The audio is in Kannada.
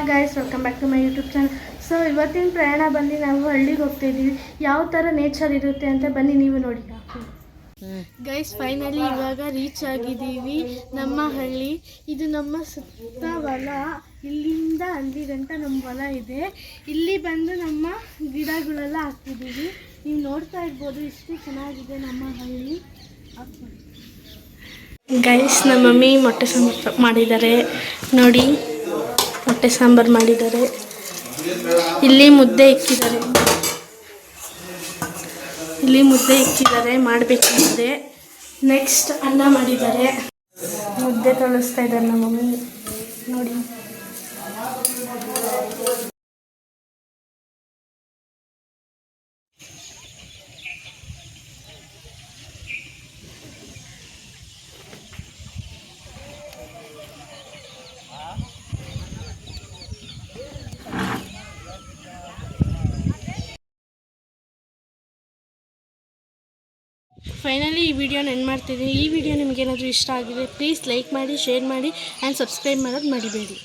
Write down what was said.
Hi guys welcome back to my YouTube channel so ಇವತ್ತಿನ ಪ್ರಯಾಣ ಬಂದು ನಾವು ಹಳ್ಳಿಗೆ ಹೋಗ್ತಾ ಇದ್ದೀವಿ ಯಾವ ಥರ ನೇಚರ್ ಇರುತ್ತೆ ಅಂತ ಬನ್ನಿ ನೀವು ನೋಡಿ. ಗೈಸ್ ಫೈನಲಿ ಇವಾಗ ರೀಚ್ ಆಗಿದ್ದೀವಿ ನಮ್ಮ ಹಳ್ಳಿ. ಇದು ನಮ್ಮ ಸುತ್ತ ಹೊಲ ಇಲ್ಲಿಂದ ಅಲ್ಲಿ ಗಂಟ ನಮ್ಮ ಹೊಲ ಇದೆ. ಇಲ್ಲಿ ಬಂದು ನಮ್ಮ ಗಿಡಗಳೆಲ್ಲ ಹಾಕ್ತಿದ್ದೀವಿ ನೀವು ನೋಡ್ತಾ ಇರ್ಬೋದು ಎಷ್ಟು ಚೆನ್ನಾಗಿದೆ ನಮ್ಮ ಹಳ್ಳಿ. ಗೈಸ್ ನಮ್ಮ ಮಮ್ಮಿ ಮೊಟ್ಟೆ ಸಾಂಬಾರು ಮಾಡಿದ್ದಾರೆ. ನೋಡಿ. ಮೊಟ್ಟೆ ಸಾಂಬಾರು ಮಾಡಿದ್ದಾರೆ. ಇಲ್ಲಿ ಮುದ್ದೆ ಇಕ್ಕಿದ್ದಾರೆ. ಇಲ್ಲಿ ಮುದ್ದೆ ಇಕ್ಕಿದ್ದಾರೆ ಮಾಡಬೇಕು ಮುದ್ದೆ ನೆಕ್ಸ್ಟ್ ಅನ್ನ ಮಾಡಿದ್ದಾರೆ. ಮುದ್ದೆ ತೊಳಸ್ತಾ ಇದ್ದಾರೆ ನಮ್ಮ ಮಮ್ಮಿ. ನೋಡಿ. ಫೈನಲಿ ಈ ವಿಡಿಯೋನ ಎಂಡ್ ಮಾಡ್ತೀನಿ ಈ ವಿಡಿಯೋ ನಿಮಗೇನಾದರೂ ಇಷ್ಟ ಆಗಿದೆ ಪ್ಲೀಸ್ ಲೈಕ್ ಮಾಡಿ ಶೇರ್ ಮಾಡಿ ಆ್ಯಂಡ್ ಸಬ್ಸ್ಕ್ರೈಬ್ ಮಾಡೋದು ಮರಿಬೇಡಿ.